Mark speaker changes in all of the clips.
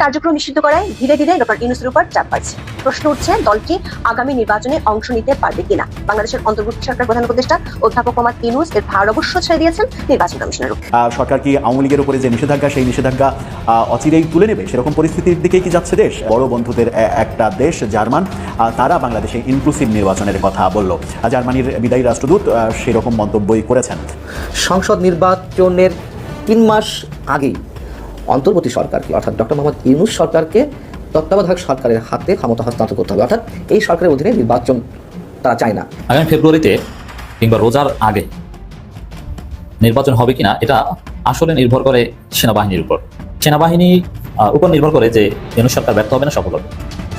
Speaker 1: কার্যক্রম নিষিদ্ধ করায় ধীরে ধীরে ডক্টর ইউনুসের উপর চাপ বাড়ছে। প্রশ্ন উঠছে দলটি আগামী নির্বাচনে অংশ নিতে পারবে কিনা? বাংলাদেশের অন্তর্বর্তী সরকার প্রধান উপদেষ্টা অধ্যাপক মোহাম্মদ ইউনুস এর ভার অবশ্য ছেড়ে দিয়েছেন নির্বাচন কমিশনের
Speaker 2: সরকার কি আওয়ামী লীগের উপরে যে নিষেধাজ্ঞা সেই নিষেধাজ্ঞা অচিরেই তুলে নেবে? সেরকম পরিস্থিতির দিকে কি যাচ্ছে দেশ? বড় বন্ধুদের একটা দেশ জার্মান তারা বাংলাদেশে ইনক্লুসিভ নির্বাচনের কথা বলল। জার্মানির বিদায়ী রাষ্ট্রদূত সেরকম মন্তব্যই করেছেন।
Speaker 3: সংসদ নির্বাচনের তিন মাস আগেই অন্তর্বর্তী সরকারকে, অর্থাৎ ডক্টর মোহাম্মদ ইউনুস সরকারকে তত্ত্বাবধায়ক সরকারের হাতে ক্ষমতা হস্তান্তর করতে হবে। অর্থাৎ এই সরকারের অধীনে নির্বাচন তারা চায় না।
Speaker 4: আগামী ফেব্রুয়ারিতে কিংবা রোজার আগে নির্বাচন হবে কিনা, এটা আসলে নির্ভর করে সেনাবাহিনীর উপর। সেনাবাহিনী উপর নির্ভর করে যে ইউনুস সরকার ব্যর্থ হবে না, সফল হবে।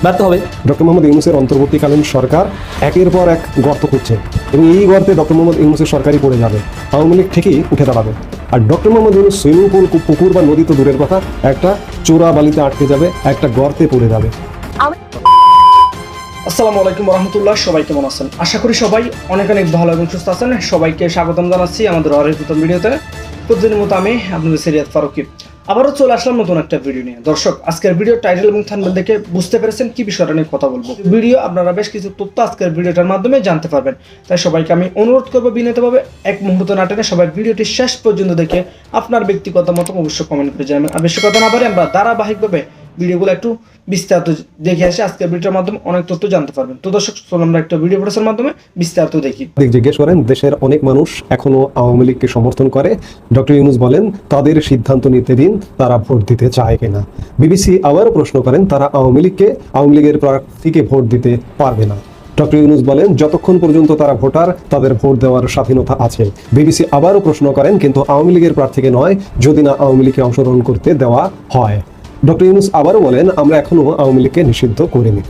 Speaker 4: ব্যর্থ হবে।
Speaker 5: ডক্টর মোহাম্মদ ইউনুসের অন্তর্বর্তীকালীন সরকার একের পর এক গর্ত খুঁজছে এবং এই গর্তে ডক্টর মোহাম্মদ ইউনুসের সরকারই পড়ে যাবে। আওয়ামী লীগ ঠিকই উঠে দাঁড়াবে। আর doctor Mohammad Yunus swimming pool পুকুর বা নদী তো দূরের কথা একটা চোরা বালিতে আটকে যাবে একটা গর্তে পড়ে যাবে।
Speaker 6: আসসালামু আলাইকুম রহমতুল্লাহ সবাই কেমন আছেন? আশা করি সবাই অনেক অনেক ভালো এবং সুস্থ আছেন। সবাইকে স্বাগতম জানাচ্ছি আমাদের অরের প্রথম ভিডিওতে। প্রতিদিনের মতো আমি আপনাদের সিরিয়াত ফারুকি। আবারও চলে আসলাম নতুন একটা ভিডিও নিয়ে। দর্শক, আজকের ভিডিও টাইটেল এবং থানবেল দেখে বুঝতে পেরেছেন কি বিষয়টা নিয়ে কথা বলব। ভিডিও আপনারা বেশ কিছু তথ্য আজকের ভিডিওটার মাধ্যমে জানতে পারবেন। তাই সবাইকে আমি অনুরোধ করব বিনীতভাবে এক মুহূর্ত না টেনে সবাই ভিডিওটি শেষ পর্যন্ত দেখে আপনার ব্যক্তিগত মতো অবশ্যই কমেন্ট করে জানাবেন। আর বেশি কথা না পারে আমরা ধারাবাহিকভাবে ভিডিওগুলো একটু বিস্তারিত দেখে আসে। আজকের ভিডিওর মাধ্যমে অনেক তথ্য জানতে পারবেন। তো দর্শক, চলুন আমরা একটা ভিডিও প্রচারের মাধ্যমে বিস্তারিত দেখি।
Speaker 5: দিক জিজ্ঞেস করেন, দেশের অনেক মানুষ এখনও আওয়ামী লীগকে সমর্থন করে। ডক্টর ইউনুস বলেন, তাদের সিদ্ধান্ত নিতে দিন, তারা ভোট দিতে চায় কিনা। বিবিসি আবারও প্রশ্ন করেন, তারা আওয়ামী লীগকে, আওয়ামী লীগের প্রার্থীকে ভোট দিতে পারবে না। ডক্টর ইউনুস বলেন, যতক্ষণ পর্যন্ত তারা ভোটার, তাদের ভোট দেওয়ার স্বাধীনতা আছে। বিবিসি আবারও প্রশ্ন করেন, কিন্তু আওয়ামী লীগের প্রার্থীকে নয়, যদি না আওয়ামী লীগকে অংশগ্রহণ করতে দেওয়া হয়। ডক্টর ইউনুস আবারও বলেন, আমরা এখনও আওয়ামী লীগকে নিষিদ্ধ করিনি।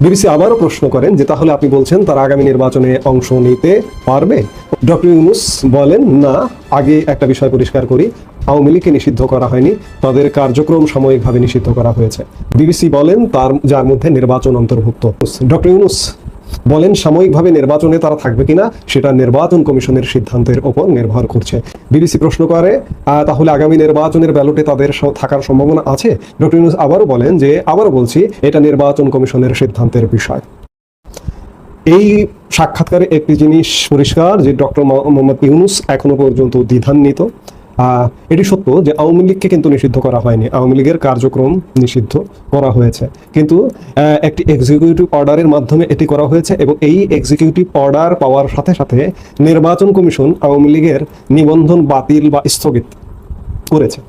Speaker 5: বিবিসি আবারও প্রশ্ন করেন যে, তাহলে আপনি বলছেন তারা আগামী নির্বাচনে অংশ নিতে পারবে? ডক্টর ইউনুস বলেন, না, আগে একটা বিষয় পরিষ্কার করি, আওয়ামী লীগকে নিষিদ্ধ করা হয়নি, তাদের কার্যক্রম সাময়িকভাবে নিষিদ্ধ করা হয়েছে। বিবিসি বলেন, তার, যার মধ্যে নির্বাচন অন্তর্ভুক্ত। ডক্টর ইউনুস বলেন সাময়িকভাবে নির্বাচনে তারা থাকবে কিনা, সেটা নির্বাচন কমিশনের সিদ্ধান্তের ওপর নির্ভর করছে। বিবিসি প্রশ্ন করে তাহলে আগামী নির্বাচনের ব্যালটে তাদের থাকার সম্ভাবনা আছে? ডক্টর ইউনুস আবারও বলেন যে, আবারও বলছি, এটা নির্বাচন কমিশনের সিদ্ধান্তের বিষয়। এই সাক্ষাৎকারে একটি জিনিস পরিষ্কার যে ডক্টর মোহাম্মদ ইউনুস এখনও পর্যন্ত দ্বিধান্বিত। এটি সত্য যে আওয়ামী লীগকে কিন্তু নিষিদ্ধ করা হয়নি। আওয়ামী লীগের কার্যক্রম নিষিদ্ধ করা হয়েছে। কিন্তু একটি এক্সিকিউটিভ অর্ডারের মাধ্যমে এটি করা হয়েছে এবং এই এক্সিকিউটিভ অর্ডার পাওয়ার সাথে সাথে নির্বাচন কমিশন আওয়ামী লীগের নিবন্ধন বাতিল বা স্থগিত করেছে।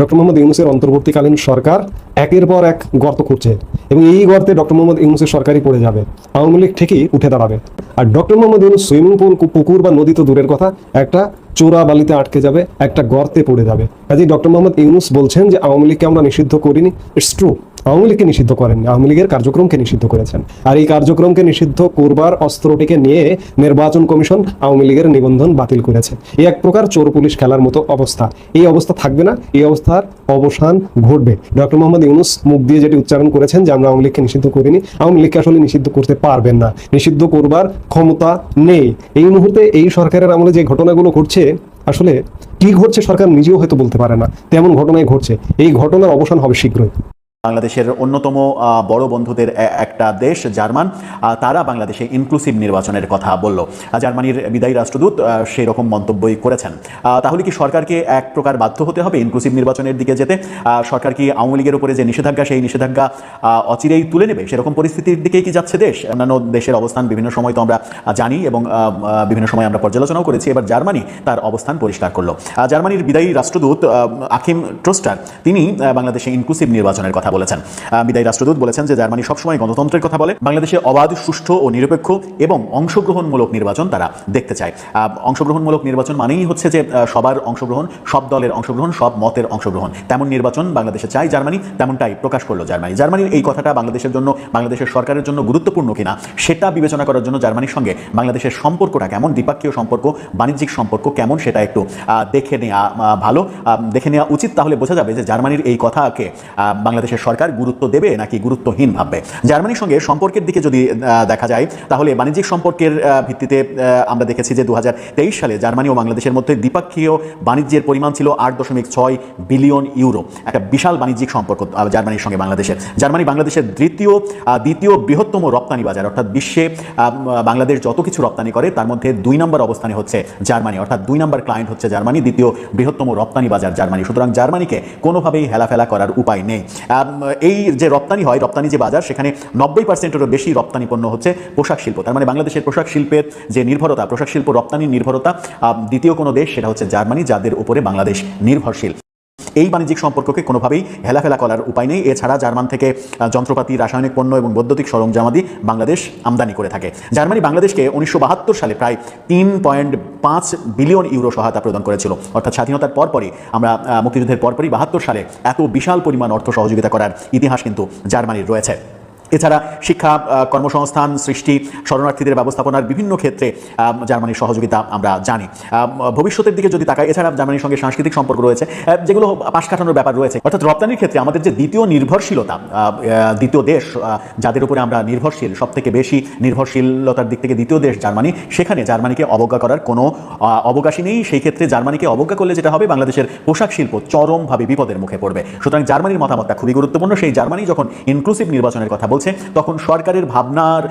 Speaker 5: ডক্টর মোহাম্মদ ইউনুসের অন্তর্বর্তীকালীন সরকার একের পর এক গর্ত খুঁজছে এবং এই গর্তে ডক্টর মোহাম্মদ ইউনুসের সরকারই পড়ে যাবে। আওয়ামী লীগ ঠিকই উঠে দাঁড়াবে। আর doctor Mohammad Yunus swimming pool পুকুর বা নদী তো দূরের কথা, একটা চোরা বালিতে আটকে যাবে, একটা গর্তে পড়ে যাবে। কাজেই ডক্টর মোহাম্মদ ইউনুস বলছেন যে আওয়ামী লীগকে আমরা নিষিদ্ধ করিনি। ইটস ট্রু আওয়ামী লীগকে নিষিদ্ধ করেননি, আওয়ামী লীগের কার্যক্রমকে নিষিদ্ধ করেছেন। আর এই কার্যক্রমকে নিষিদ্ধ করবার অস্ত্রটিকে নিয়ে নির্বাচন কমিশন আওয়ামী লীগের নিবন্ধন বাতিল করেছে। এই এক প্রকার চোর পুলিশ খেলার মতো অবস্থা। এই অবস্থা থাকবে না, এই অবস্থার অবসান ঘটবে। ডক্টর মোহাম্মদ ইউনুস মুখ দিয়ে যেটি উচ্চারণ করেছেন যে, আমরা আওয়ামী লীগকে নিষিদ্ধ করিনি, আওয়ামী লীগকে আসলে নিষিদ্ধ করতে পারবেন না। নিষিদ্ধ করবার ক্ষমতা নেই। এই মুহূর্তে এই সরকারের আমলে যে ঘটনাগুলো ঘটছে, আসলে কি ঘটছে সরকার নিজেও হয়তো বলতে পারে না। তেমন ঘটনাই ঘটছে। এই ঘটনার অবসান হবে শীঘ্রই।
Speaker 2: বাংলাদেশের অন্যতম বড় বন্ধুদের একটা দেশ, জার্মান। তারা বাংলাদেশে ইনক্লুসিভ নির্বাচনের কথা বলল। জার্মানির বিদায়ী রাষ্ট্রদূত সেই রকম মন্তব্যই করেছেন। তাহলে কি সরকারকে এক প্রকার বাধ্য হতে হবে ইনক্লুসিভ নির্বাচনের দিকে যেতে? সরকার কি আওয়ামী লীগের উপরে যে নিষেধাজ্ঞা, সেই নিষেধাজ্ঞা অচিরেই তুলে নেবে? সেরকম পরিস্থিতির দিকেই কি যাচ্ছে দেশ? অন্যান্য দেশের অবস্থান বিভিন্ন সময় তো আমরা জানি এবং বিভিন্ন সময় আমরা পর্যালোচনাও করেছি। এবার জার্মানি তার অবস্থান পরিষ্কার করল। জার্মানির বিদায়ী রাষ্ট্রদূত আকিম ট্রোস্টার, তিনি বাংলাদেশে ইনক্লুসিভ নির্বাচনের কথা বলেছেন। আহ, বিদায়ী রাষ্ট্রদূত বলেছেন যে জার্মানি সবসময় গণতন্ত্রের কথা বলে বাংলাদেশে অবাধ সুষ্ঠু ও নিরপেক্ষ এবং অংশগ্রহণমূলক নির্বাচন তারা দেখতে চায়। অংশগ্রহণমূলক নির্বাচন মানেই হচ্ছে যে সবার অংশগ্রহণ সব দলের অংশগ্রহণ সব মতের অংশগ্রহণ। তেমন নির্বাচন বাংলাদেশে চাই জার্মানি তেমনটাই প্রকাশ করল জার্মানি। জার্মানির এই কথাটা বাংলাদেশের জন্য বাংলাদেশের সরকারের জন্য গুরুত্বপূর্ণ কিনা সেটা বিবেচনা করার জন্য জার্মানির সঙ্গে বাংলাদেশের সম্পর্কটা কেমন দ্বিপাক্ষীয় সম্পর্ক বাণিজ্যিক সম্পর্ক কেমন সেটা একটু দেখে নেওয়া ভালো। দেখে নেওয়া উচিত তাহলে বোঝা যাবে যে জার্মানির এই কথাকে বাংলাদেশের বাংলাদেশের সরকার গুরুত্ব দেবে নাকি গুরুত্বহীন ভাববে? জার্মানির সঙ্গে সম্পর্কের দিকে যদি দেখা যায়, তাহলে বাণিজ্যিক সম্পর্কের ভিত্তিতে আমরা দেখেছি যে দু হাজার তেইশ সালে জার্মানি ও বাংলাদেশের মধ্যে দ্বিপাক্ষীয় বাণিজ্যের পরিমাণ ছিল আট দশমিক ছয় বিলিয়ন ইউরো। একটা বিশাল বাণিজ্যিক সম্পর্ক জার্মানির সঙ্গে বাংলাদেশের জার্মানি বাংলাদেশের দ্বিতীয় দ্বিতীয় বৃহত্তম রপ্তানি বাজার, অর্থাৎ বিশ্বে বাংলাদেশ যত কিছু রপ্তানি করে, তার মধ্যে দুই নম্বর অবস্থানে হচ্ছে জার্মানি, অর্থাৎ দুই নম্বর ক্লায়েন্ট হচ্ছে জার্মানি, দ্বিতীয় বৃহত্তম রপ্তানি বাজার জার্মানি। সুতরাং জার্মানিকে কোনোভাবেই হেলাফেলা করার উপায় নেই। এই যে রপ্তানি হয়, রপ্তানি যে বাজার, সেখানে নব্বই পার্সেন্টেরও বেশি রপ্তানি পণ্য হচ্ছে পোশাক শিল্প। তার মানে বাংলাদেশের পোশাক শিল্পের যে নির্ভরতা, পোশাক শিল্প রপ্তানির নির্ভরতা দ্বিতীয় কোনো দেশ সেটা হচ্ছে জার্মানি, যাদের উপরে বাংলাদেশ নির্ভরশীল। এই বাণিজ্যিক সম্পর্ককে কোনোভাবেই হেলাফেলা করার উপায় নেই। এছাড়া জার্মান থেকে যন্ত্রপাতি, রাসায়নিক পণ্য এবং বৈদ্যুতিক সরঞ্জামাদি বাংলাদেশ আমদানি করে থাকে। জার্মানি বাংলাদেশকে উনিশশো বাহাত্তর সালে প্রায় তিন পয়েন্ট পাঁচ বিলিয়ন ইউরো সহায়তা প্রদান করেছিল। অর্থাৎ স্বাধীনতার পরপরই, আমরা মুক্তিযুদ্ধের পরপরই বাহাত্তর সালে এত বিশাল পরিমাণ অর্থ সহযোগিতা করার ইতিহাস কিন্তু জার্মানির রয়েছে। এছাড়া শিক্ষা কর্মসংস্থান, সৃষ্টি, শরণার্থীদের ব্যবস্থাপনার বিভিন্ন ক্ষেত্রে জার্মানির সহযোগিতা আমরা জানি। ভবিষ্যতের দিকে যদি তাকাই, এছাড়া জার্মানির সঙ্গে সাংস্কৃতিক সম্পর্ক রয়েছে যেগুলো পাশ কাটানোর ব্যাপার রয়েছে, অর্থাৎ রপ্তানির ক্ষেত্রে আমাদের যে দ্বিতীয় নির্ভরশীলতা দ্বিতীয় দেশ যাদের উপরে আমরা নির্ভরশীল সব থেকে বেশি নির্ভরশীলতার দিক থেকে দ্বিতীয় দেশ জার্মানি, সেখানে জার্মানিকে অবজ্ঞা করার কোনো অবকাশই নেই। সেই ক্ষেত্রে জার্মানিকে অবজ্ঞা করলে যেটা হবে, বাংলাদেশের পোশাক শিল্প চরমভাবে বিপদের মুখে পড়বে। সুতরাং জার্মানির মতামতটা খুবই গুরুত্বপূর্ণ। সেই জার্মানি যখন ইনক্লুসিভ নির্বাচনের কথা বলছে তখন সরকারের ভাবনার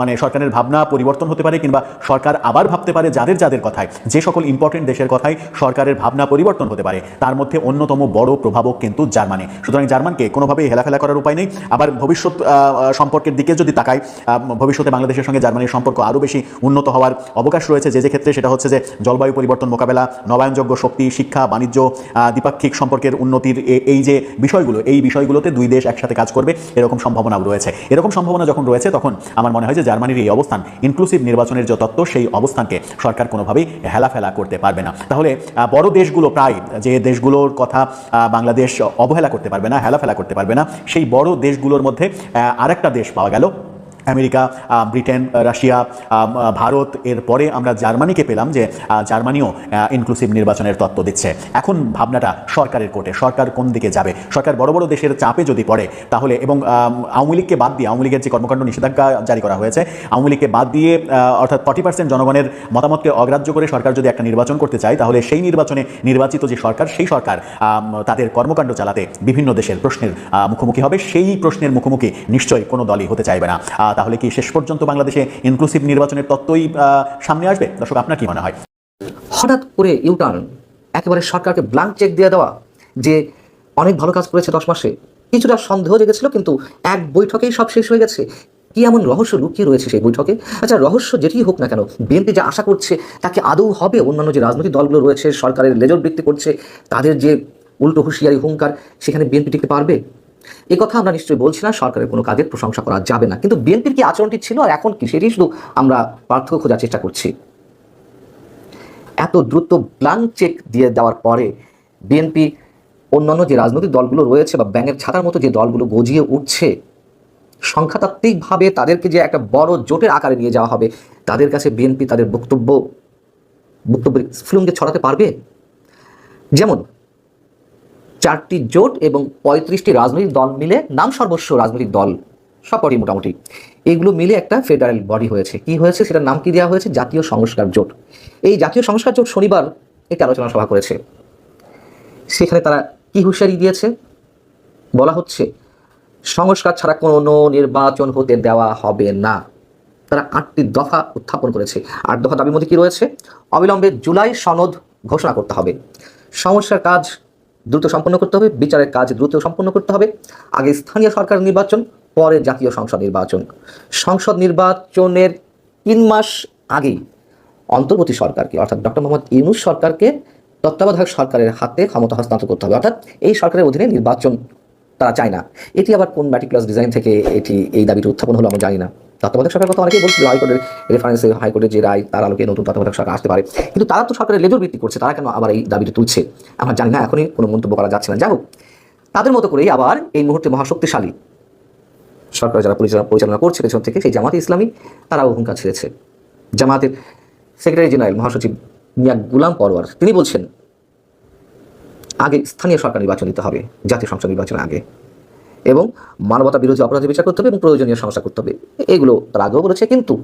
Speaker 2: মানে সরকারের ভাবনা পরিবর্তন হতে পারে কিংবা সরকার আবার ভাবতে পারে যাদের যাদের কথায়। যে সকল ইম্পর্টেন্ট দেশের কথায় সরকারের ভাবনা পরিবর্তন হতে পারে তার মধ্যে অন্যতম বড় প্রভাবক কিন্তু জার্মানি। সুতরাং জার্মানকে কোনোভাবেই হেলাফেলা করার উপায় নেই। আবার ভবিষ্যৎ সম্পর্কের দিকে যদি আহ, ভবিষ্যতে বাংলাদেশের সঙ্গে জার্মানির সম্পর্ক আরও বেশি উন্নত হওয়ার অবকাশ রয়েছে। যে যে ক্ষেত্রে সেটা হচ্ছে যে জলবায়ু পরিবর্তন মোকাবেলা নবায়নযোগ্য শক্তি শিক্ষা বাণিজ্য দ্বিপাক্ষিক সম্পর্কের উন্নতির এই যে বিষয়গুলো এই বিষয়গুলোতে দুই দেশ একসাথে কাজ করবে এরকম সম্ভাবনাও রয়েছে। এরকম সম্ভাবনা যখন রয়েছে, তখন আমার মনে হয় যে জার্মানির এই অবস্থান ইনক্লুসিভ নির্বাচনের যে তত্ত্ব, সেই অবস্থানকে সরকার কোনোভাবেই হেলাফেলা করতে পারবে না। তাহলে বড় দেশগুলো প্রায় যে দেশগুলোর কথা বাংলাদেশ অবহেলা করতে পারবে না, হেলাফেলা করতে পারবে না, সেই বড় দেশগুলোর মধ্যে আরেকটা দেশ পাওয়া গেল আমেরিকা ব্রিটেন রাশিয়া ভারত এর পরে আমরা জার্মানিকে পেলাম যে জার্মানিও ইনক্লুসিভ নির্বাচনের তত্ত্ব দিচ্ছে। এখন ভাবনাটা সরকারের কোর্টে সরকার কোন দিকে যাবে? সরকার বড় বড় দেশের চাপে যদি পড়ে, তাহলে এবং আওয়ামী লীগকে বাদ দিয়ে, আওয়ামী লীগের যে কর্মকাণ্ড নিষেধাজ্ঞা জারি করা হয়েছে, আওয়ামী লীগকে বাদ দিয়ে অর্থাৎ ফর্টি পার্সেন্ট জনগণের মতামতকে অগ্রাহ্য করে সরকার যদি একটা নির্বাচন করতে চায়, তাহলে সেই নির্বাচনে নির্বাচিত যে সরকার, সেই সরকার তাদের কর্মকাণ্ড চালাতে বিভিন্ন দেশের প্রশ্নের মুখোমুখি হবে। সেই প্রশ্নের মুখোমুখি নিশ্চয়ই কোনো দলই হতে চাইবে না। তাহলে কি শেষ পর্যন্ত বাংলাদেশে ইনক্লুসিভ নির্বাচনের তত্ত্বই সামনে আসবে? দর্শক, আপনার কি মনে হয়?
Speaker 3: হঠাৎ করে ইউটার্ন একেবারে সরকারকে ব্লাঙ্ক চেক দিয়ে দেওয়া, যে অনেক ভালো কাজ করেছে দশ মাসে, কিছুটা সন্দেহ জেগেছিল, কিন্তু এক বৈঠকেই সব শেষ হয়ে গেছে। কি এমন রহস্য লুকিয়ে রয়েছে সেই বৈঠকে? আচ্ছা রহস্য যেটি হোক না কেন, বিএনপি যা আশা করছে, তাকে আদৌ হবে? অন্যান্য যে রাজনৈতিক দলগুলো রয়েছে, সরকারের লেজর বৃত্তি করছে, তাদের যে উল্টো হুঁশিয়ারি, হুঙ্কার, সেখানে বিএনপি টিকতে পারবে? এ কথা আমরা নিশ্চয়ই বলছি না সরকারের কোনো কাজের প্রশংসা করা যাবে না। কিন্তু বিএনপির কি আচরণটি ছিল আর এখন কি? সেটি শুধু আমরা পার্থক্য খোঁজার চেষ্টা করছি। এত দ্রুত ব্লাঙ্ক চেক দিয়ে দেওয়ার পরে বিএনপি অন্যান্য যে রাজনৈতিক দলগুলো রয়েছে বা ব্যাঙের ছাতার মতো যে দলগুলো গজিয়ে উঠছে, সংখ্যাতাত্ত্বিকভাবে তাদেরকে যে একটা বড় জোটের আকারে নিয়ে যাওয়া হবে, তাদের কাছে বিএনপি তাদের বক্তব্য, বক্তব্যের স্ফুলঙ্গে ছড়াতে পারবে? যেমন চারটি জোট এবং পঁয়ত্রিশটি রাজনৈতিক দল মিলে নাম সর্বস্ব রাজনৈতিক দল। সবকটি মোটামুটি। এগুলো মিলে একটা ফেডারেল বডি হয়েছে। কি হয়েছে? সেটার নাম কি দেওয়া হয়েছে? জাতীয় সংস্কার জোট। এই জাতীয় সংস্কার জোট শনিবার একটি আলোচনা সভা করেছে। সেখানে তারা কি হুঁশিয়ারি দিয়েছে? বলা হচ্ছে, সংস্কার ছাড়া কোনো নির্বাচন হতে দেওয়া হবে না। তারা আটটি দফা উত্থাপন করেছে। আট দফা দাবির মধ্যে কি রয়েছে? অবিলম্বে জুলাই সনদ ঘোষণা করতে হবে। সংস্কার কাজ দ্রুত সম্পন্ন করতে হবে, বিচারের কাজ দ্রুত সম্পন্ন করতে হবে। আগে স্থানীয় সরকার নির্বাচন, পরে জাতীয় সংসদ নির্বাচন। সংসদ নির্বাচনের তিন মাস আগেই অন্তর্বর্তী সরকারকে, অর্থাৎ ডক্টর মোহাম্মদ ইউনুস সরকারকে তত্ত্বাবধায়ক সরকারের হাতে ক্ষমতা হস্তান্তর করতে হবে। অর্থাৎ এই সরকারের অধীনে নির্বাচন তারা চায় না। এটি আবার কোন ম্যাটিকুলাস ডিজাইন থেকে এটি, এই দাবিটি উত্থাপন হলো আমরা জানি না। তত্ত্বাবধায়ক সরকার কথা অনেকেই বলছিল হাইকোর্টের রেফারেন্সে হাইকোর্টের যে রায়, তার আলোকে নতুন তত্ত্বাবধায়ক সরকার আসতে পারে। কিন্তু তারা তো সরকারের লেজর ভিত্তি করছে, তারা কেন আবার এই দাবিটি তুলছে? আমরা জানি না, এখনই কোনো মন্তব্য করা যাচ্ছে না। যাই হোক তাদের মতো করেই আবার এই মুহূর্তে মহাশক্তিশালী সরকার যারা পরিচালনা পরিচালনা করছে পেছন থেকে, সেই জামাতে ইসলামী, তারাও হুঙ্কার ছেড়েছে। জামাতের সেক্রেটারি জেনারেল মহাসচিব মিয়া গুলাম পরওয়ার, তিনি বলছেন, আগে স্থানীয় সরকার নির্বাচন দিতে হবে, জাতীয় সংসদ নির্বাচনের আগে। এবং মানবতা বিরোধী অপরাধের বিচার করতে হবে এবং প্রয়োজনীয় সমস্যা করতে হবে। এগুলো তারা আগেও বলেছে, কিন্তু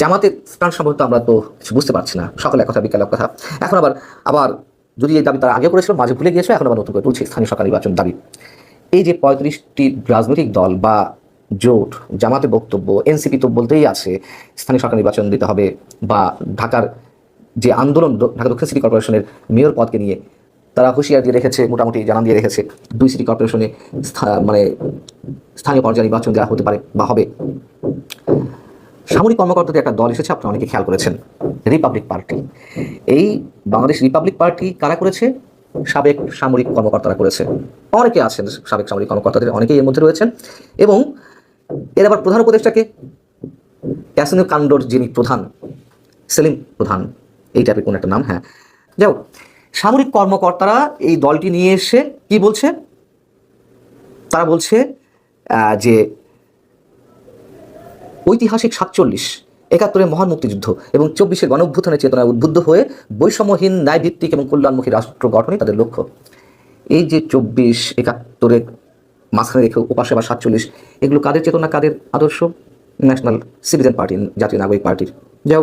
Speaker 3: জামাতের স্থান সম্পর্কে আমরা তো বুঝতে পারছি না। সকালে এক কথা বিকালে এক কথা। এখন আবার আবার যদি এই দাবি তারা আগে করেছিল, মাঝে ভুলে গিয়েছে, এখন আবার নতুন করে তুলছে স্থানীয় সরকার নির্বাচন দাবি। এই যে পঁয়ত্রিশটি রাজনৈতিক দল বা জোট জামাতে বক্তব্য, এনসিপি তো বলতেই আছে, স্থানীয় সরকার নির্বাচন দিতে হবে বা ঢাকার যে আন্দোলন, ঢাকা দক্ষিণ সিটি কর্পোরেশনের মেয়র পদকে নিয়ে তারা হুঁশিয়ার দিয়ে রেখেছে, মোটামুটি জানান দিয়ে রেখেছে দুই সিটি কর্পোরেশনে মানে স্থানীয় পর্যায়ে নির্বাচন দেওয়া হতে পারে বা হবে। সামরিক কর্মকর্তাদের একটা দল এসেছে, আপনারা অনেকে খেয়াল করেছেন, রিপাবলিক পার্টি। এই বাংলাদেশ রিপাবলিক পার্টি কারা করেছে? সাবেক সামরিক কর্মকর্তারা করেছে। অনেকে আছেন সাবেক সামরিক কর্মকর্তাদের, অনেকেই এর মধ্যে রয়েছেন। এবং এর আবার প্রধান উপদেষ্টাকে ক্যাসিনো কাণ্ডর যিনি প্রধান, সেলিম প্রধান, এই টাইপের কোন একটা নাম হ্যাঁ। যাও সামরিক কর্মকর্তারা এই দলটি নিয়ে এসে কি বলছে? তারা বলছে যে ঐতিহাসিক সাতচল্লিশ, একাত্তরের মহান মুক্তিযুদ্ধ এবং চব্বিশের গণঅভ্যুত্থানের চেতনায় উদ্বুদ্ধ হয়ে বৈষম্যহীন, ন্যায়ভিত্তিক এবং কল্যাণমুখী রাষ্ট্র গঠনই তাদের লক্ষ্য। এই যে চব্বিশ, একাত্তরের মাঝখানে রেখে উপাসে বা সাতচল্লিশ, এগুলো কাদের চেতনা, কাদের আদর্শ? ন্যাশনাল সিটিজেন পার্টি জাতীয় নাগরিক পার্টির। যাও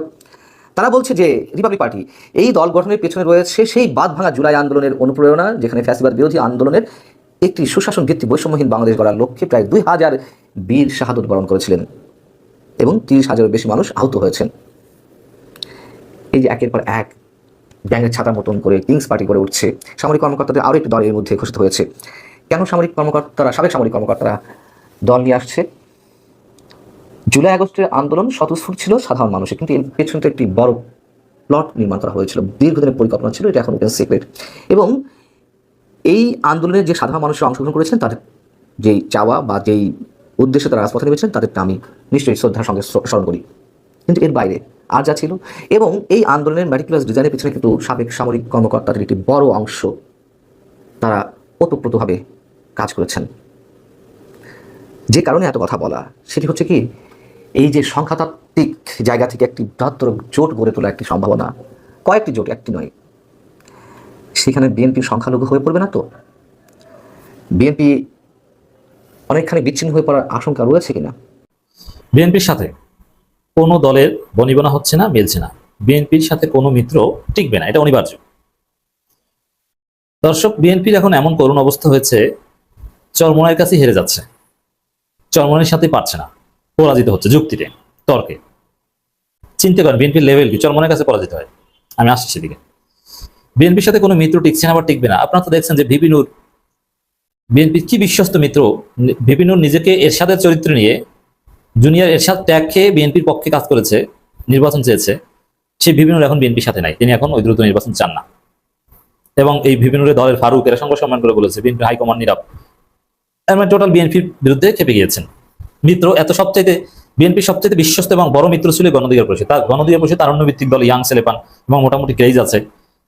Speaker 3: তারা বলছে যে রিপাবলিক পার্টি এই দল গঠনের পেছনে রয়েছে সেই বাদ ভাঙা জুলাই আন্দোলনের অনুপ্রেরণা, যেখানে ফ্যাসিবাদ বিরোধী আন্দোলনের একটি সুশাসন ভিত্তিক বৈষম্যহীন বাংলাদেশ গড়ার লক্ষ্যে প্রায় দুই হাজার বীর শাহাদত বরণ করেছিলেন এবং তিরিশ হাজারের বেশি মানুষ আহত হয়েছেন। এই যে একের পর এক ব্যাঙের ছাতার মতন করে কিংস পার্টি করে উঠছে। সামরিক কর্মকর্তাদের আরও একটি দল এর মধ্যে ঘোষিত হয়েছে। কেন সামরিক কর্মকর্তারা, সাবেক সামরিক কর্মকর্তারা দল নিয়ে আসছে? জুলাই আগস্টের আন্দোলন স্বতঃস্ফূর্ত ছিল সাধারণ মানুষের। কিন্তু এর পেছনে একটি বড় প্লট নির্মাণ করা হয়েছিল। দীর্ঘদিনের পরিকল্পনা ছিল, এটা এখন সিক্রেট এবং এই আন্দোলনের যে সাধারণ মানুষরা অংশগ্রহণ করেছেন, তাদের যেই চাওয়া বা যেই উদ্দেশ্যে তারা রাজপথে নেমেছেন তাদেরটা আমি নিশ্চয়ই শ্রদ্ধার সঙ্গে স্মরণ করি। কিন্তু এর বাইরে আর যা ছিল, এবং এই আন্দোলনের ম্যাটিকুলাস ডিজাইনের পিছনে কিন্তু সাবেক সামরিক কর্মকর্তাদের একটি বড় অংশ তারা ওতপ্রোতভাবে কাজ করেছেন। যে কারণে এত কথা বলা, সেটি হচ্ছে কি এই যে সংখ্যাতাত্ত্বিক জায়গা থেকে একটি বৃহত্তর জোট গড়ে তোলা একটি সম্ভাবনা, কয়েকটি জোট, একটি নয়। সেখানে বিএনপি সংখ্যালঘু হয়ে পড়বে না তো? বিএনপি অনেকখানি বিচ্ছিন্ন হয়ে পড়ার আশঙ্কা রয়েছে কিনা?
Speaker 4: বিএনপির সাথে কোনো দলের বনিবনা হচ্ছে না, মিলছে না। বিএনপির সাথে কোনো মিত্র টিকবে না, এটা অনিবার্য। দর্শক বিএনপির এখন এমন করুণ অবস্থা হয়েছে চরমনের কাছে হেরে যাচ্ছে। চরমনের সাথে পারছে না। পরাজিত হচ্ছে যুক্তিতে, তর্কে। চিন্তা করেন, বিএনপির লেভেল কি? চরমনের কাছে পরাজিত হয়। আমি আসছি সেদিকে। বিএনপির সাথে কোনো মিত্র টিকছে না বা টিকবে না। আপনারা তো দেখছেন যে ভিপিনুর বিএনপির কি বিশ্বস্ত মিত্র? ভিপিনুর নিজেকে এরশাদের চরিত্র নিয়ে জুনিয়র এরশাদ ত্যাগ খেয়ে বিএনপির পক্ষে কাজ করেছে, নির্বাচন চেয়েছে। সেই ভিপিনুর এখন বিএনপির সাথে নাই। তিনি এখন ওই দ্রুত নির্বাচন চান না। এবং এই ভিপিনুরের দলের ফারুক, এরা সংবাদ সম্মান করে বলেছে। বিএনপির হাইকমান্ড নীরব। এর মানে টোটাল বিএনপির বিরুদ্ধে খেপে গিয়েছেন। মিত্র এত সবচাইতে বিএনপির সবচাইতে বিশ্বস্ত এবং বড় মিত্র ছিল গণদিগের পরিষদ তার গণদিগের পরিষদ তারুণ্য ভিত্তিক দল ইয়াং সেলেপান এবং মোটামুটি ক্রেজ আছে।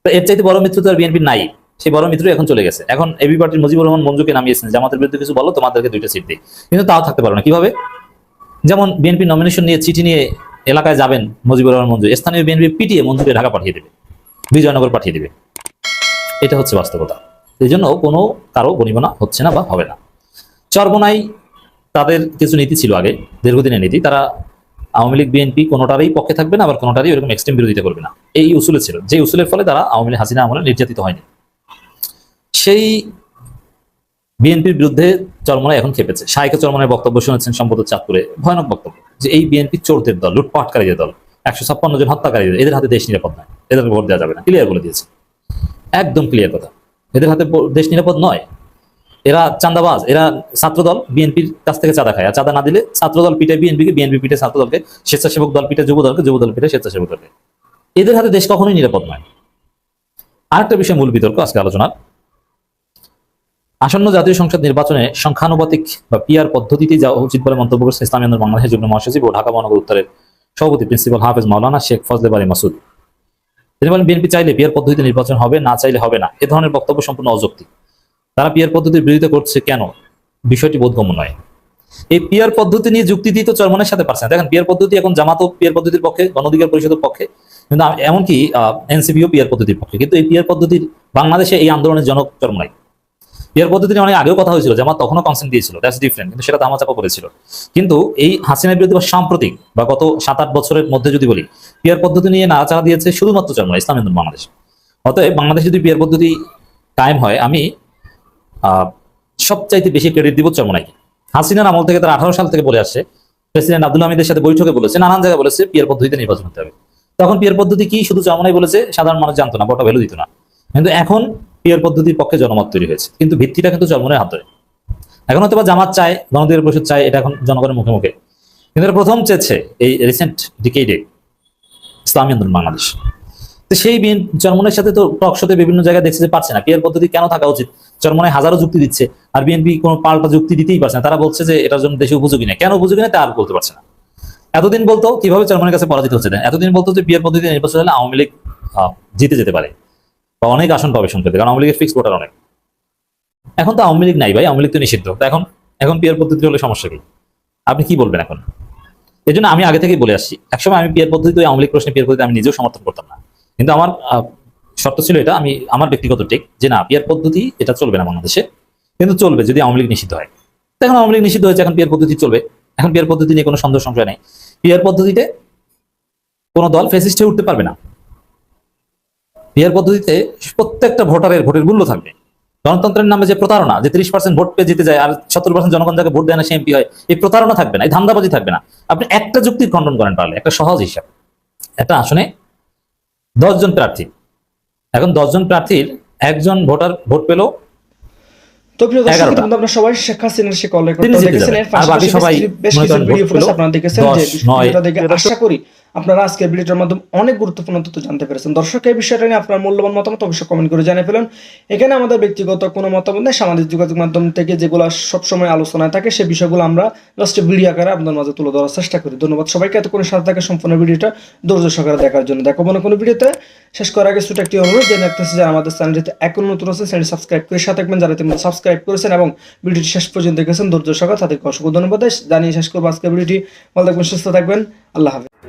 Speaker 4: তো এর চাইতে বড় মিত্র তো আর বিএনপির নাই। সেই বড় মিত্র এখন চলে গেছে। এখন এবি পার্টির মুজিবুর রহমান মঞ্জুকে নামিয়েছেন আমাদের বিরুদ্ধে কিছু বলো, তোমাদেরকে দুইটা সিট দিই। কিন্তু তাও থাকতে পারো না। কীভাবে? যেমন বিএনপি নমিনেশন নিয়ে চিঠি নিয়ে এলাকায় যাবেন মুজিবুর রহমান মঞ্জু। স্থানীয় বিএনপি পিটিয়ে মঞ্জুকে ঢাকা পাঠিয়ে দেবে। বিজয়নগর পাঠিয়ে দেবে। এটা হচ্ছে বাস্তবতা। এই জন্য কোনো কারও বনিবনা হচ্ছে না বা হবে না। চরবনাই তাদের কিছু নীতি ছিল আগে, দীর্ঘদিনের নীতি, তারা আওয়ামী লীগ, বিএনপি কোনোটারই পক্ষে থাকবে না, আবার কোনোটারই এরকম এক্সট্রিম বিরোধিতা করবে না। এই উসুলে ছিল যে উসুলের ফলে তারা আওয়ামী লীগ, হাসিনা আমলে নির্যাতিত হয়নি। সেই বিএনপির বিরুদ্ধে চরমনায় এখন খেপেছে। শাইকে চরমনের বক্তব্য শুনেছেন সম্পদ চাঁদপুরে, ভয়ানক বক্তব্য, যে এই বিএনপি চোরদের দল, লুটপাটকারীদের দল, একশো ছাপ্পান্ন জন হত্যাকারীদের, এদের হাতে দেশ নিরাপদ নয়, এদের ভোট দেওয়া যাবে না ক্লিয়ার বলে দিয়েছে। একদম ক্লিয়ার কথা। এদের হাতে দেশ নিরাপদ নয় এরা চাঁদাবাজ, এরা ছাত্রদল বিএনপির কাছ থেকে চাঁদা খায়। আর চাঁদা না দিলে ছাত্রদল পিঠে বিএনপিকে, বিএনপি পিঠে ছাত্রদলকে, স্বেচ্ছাসেবক দল পিঠে যুব দল পিঠে স্বেচ্ছাসেবক দলকে। এদের হাতে দেশ কখনোই নিরাপদ নয়। আরেকটা বিষয় মূল বিতর্ক আজকে আলোচনার। আসন্ন জাতীয় সংসদ নির্বাচনে সংখ্যানুপাতিক বা পিআর পদ্ধতিতে যাওয়া উচিত বলে মন্তব্য করেছে ইসলামী আন্দোলন বাংলাদেশের যুগ্ম মহাসচিব ও ঢাকা মহানগর উত্তরের সভাপতি প্রিন্সিপাল হাফেজ মাওলানা শেখ ফজলে বারি মাসুদ। তিনি বলেন, বিএনপি চাইলে পিআর পদ্ধতিতে নির্বাচন হবে, না চাইলে হবে না। এ ধরনের বক্তব্য সম্পূর্ণ অযৌক্তিক। তারা পিআর পদ্ধতির বিরোধিতা করছে কেন? বিষয়টি বোধগম্য নয়। এই পিয়ার পদ্ধতি নিয়ে যুক্তি দিয়ে তো চরমনের সাথে পারছেন দেখেন পিআর পদ্ধতি এখন জামাতও পিআর পদ্ধতির পক্ষে, গণঅধিকার পরিষদের পক্ষে, কিন্তু এমনকি এনসিপিও পিআর পদ্ধতির পক্ষে। কিন্তু এই পিআর পদ্ধতির বাংলাদেশে এই আন্দোলনের জনক চরমনাই পিয়ার পদ্ধতি নিয়ে অনেক আগেও কথা হয়েছিল, জামাত তখনও কনসেন্ট দিয়েছিল। দ্যাটস ডিফারেন্ট কিন্তু সেটা ধামাচাপা করেছিল। কিন্তু এই হাসিনার বিরুদ্ধে বা সাম্প্রতিক বা গত সাত আট বছরের মধ্যে যদি বলি পিয়ার পদ্ধতি নিয়ে নাড়াচাড়া দিয়েছে শুধুমাত্র চরমনা ইসলাম বাংলাদেশ। অতএব বাংলাদেশ যদি পিয়ার পদ্ধতি কায়েম হয়, আমি সবচাইতে বেশি ক্রেডিট দিব চরমনাইকে। হাসিনার আমল থেকে তারা আঠারো সাল থেকে বলে আসছে, প্রেসিডেন্ট আব্দুল হামিদের সাথে বৈঠকে বলেছে, নানান জায়গায় বলেছে পিয়ার পদ্ধতিতে নির্বাচন হতে হবে। তখন পিয়ার পদ্ধতি কি? শুধু চরমনাই বলেছে, সাধারণ মানুষ জানতো না বটা ভ্যালু দিত না। কিন্তু এখন পিয়ার পদ্ধতির পক্ষে জনমত তৈরি হয়েছে। কিন্তু ভিত্তিটা কিন্তু চরমনের হাত ধরে। এখন হয়তো বা জামাত চায়, গণতন্ত্রের পরিষদ চায়, এটা এখন জনগণের মুখে মুখে। কিন্তু প্রথম চেয়েছে এই রিসেন্ট ডিকেডে ইসলামী আন্দোলন বাংলাদেশ। তো সেই চরমনের সাথে তো টক শোতে বিভিন্ন জায়গায় দেখছে যে পারছে না। পিয়ার পদ্ধতি কেন থাকা উচিত? চরমনে হাজারো যুক্তি দিচ্ছে আর বিএনপি কোনো পাল্টা যুক্তি দিতেই পারছে না। তারা বলছে যে এটার জন্য দেশে উপযোগী না। কেন উপযোগী না তা আর বলতে পারছে না। এতদিন বলতো কীভাবে চরমনের কাছে পরাজিত হচ্ছে না। এতদিন বলতো যে পিয়ার পদ্ধতি নির্বাচন হলে আওয়ামী লীগ জিতে যেতে পারে। বা অনেক আসন পাবে সংসদে কারণ আওয়ামী লীগের ফিক্স ভোটার অনেক। এখন তো আওয়ামী লীগ নাই ভাই। আওয়ামী লীগ তো নিষিদ্ধ। এখন এখন পিয়ার পদ্ধতি হলে সমস্যা কি? আপনি কি বলবেন এখন? এই জন্য আমি আগে থেকেই বলে আসছি। একসময় আমি পিয়ার পদ্ধতি আওয়ামী লীগ প্রশ্নে পিয়ার পদ্ধতি আমি নিজেও সমর্থন করতাম না। কিন্তু আমার শর্ত ছিল এটা, আমি, আমার ব্যক্তিগত টেক যে না পিয়ার পদ্ধতি, এটা চলবে না বাংলাদেশে, কিন্তু চলবে যদি আওয়ামী লীগ নিষিদ্ধ হয়। এখন আওয়ামী লীগ নিষিদ্ধ হয়েছে, এখন পিয়ার পদ্ধতি চলবে। এখন পিয়ার পদ্ধতি নিয়ে কোনো সন্দেহ সংশয় নেই। পিয়ার পদ্ধতিতে কোনো দল ফেসিস্ট হয়ে উঠতে পারবে না। পিয়ার পদ্ধতিতে প্রত্যেকটা ভোটারের ভোটের মূল্য থাকবে। গণতন্ত্রের নামে যে প্রতারণা, যে ত্রিশ পার্সেন্ট ভোট পেয়ে জিতে যায় আর সত্তর পার্সেন্ট জনগণ যাকে ভোট দেয় না, সে এমপি হয়, এই প্রতারণা থাকবে না, এই ধান্দাবাজি থাকবে না। আপনি একটা যুক্তির খণ্ডন করেন পারলে, একটা সহজ হিসাব। একটা আসনে দশজন প্রার্থী। এখন দশজন প্রার্থীর একজন ভোটার ভোট পেল
Speaker 6: তো প্রিয় দর্শক। কিন্তু আপনারা সবাই শেখ হাসিনার সে কল
Speaker 4: তিনি
Speaker 6: দেখেছেন। এর পাশাপাশি
Speaker 4: সবাই
Speaker 6: বেশ কিছু ভিডিও ফুটেজ আপনারা দেখেছেন যে ভিডিওটা দেখে আশা করি আপনারা আজকের ভিডিওটার মাধ্যমে অনেক গুরুত্বপূর্ণ তথ্য জানতে পেরেছেন। দর্শক এই বিষয়টা নিয়ে আপনার মূল্যবান মতামত অবশ্যই কমেন্ট করে জানিয়ে ফেলুন। এখানে আমাদের ব্যক্তিগত কোনো মতামত নেই। সামাজিক যোগাযোগ মাধ্যম থেকে যেগুলো সবসময় আলোচনায় থাকে সেই বিষয়গুলো আমরা জাস্ট ভিডিও আকারে আপনার মাঝে তুলে ধরার চেষ্টা করি। ধন্যবাদ সবাইকে এতক্ষণ সাথে থাকে সম্পূর্ণ ভিডিওটা ধৈর্য সহকারে দেখার জন্য। দেখো মনে কোনো ভিডিওতে শেষ করার আগে ছোট একটি অনুরোধ জেনে রাখতেছি যারা আমাদের চ্যানেলটিতে এখন নতুন আছে চ্যানেল সাবস্ক্রাইব করে সাথে থাকবেন। যারা ইতিমধ্যে সাবস্ক্রাইব করেছেন এবং ভিডিওটি শেষ পর্যন্ত দেখেছেন, ধৈর্য সহকারে তাদেরকে অসংখ্য ধন্যবাদ। জানিয়ে শেষ করব আজকের ভিডিওটি। ভালো থাকবেন, সুস্থ থাকবেন। আল্লাহ হাফেজ।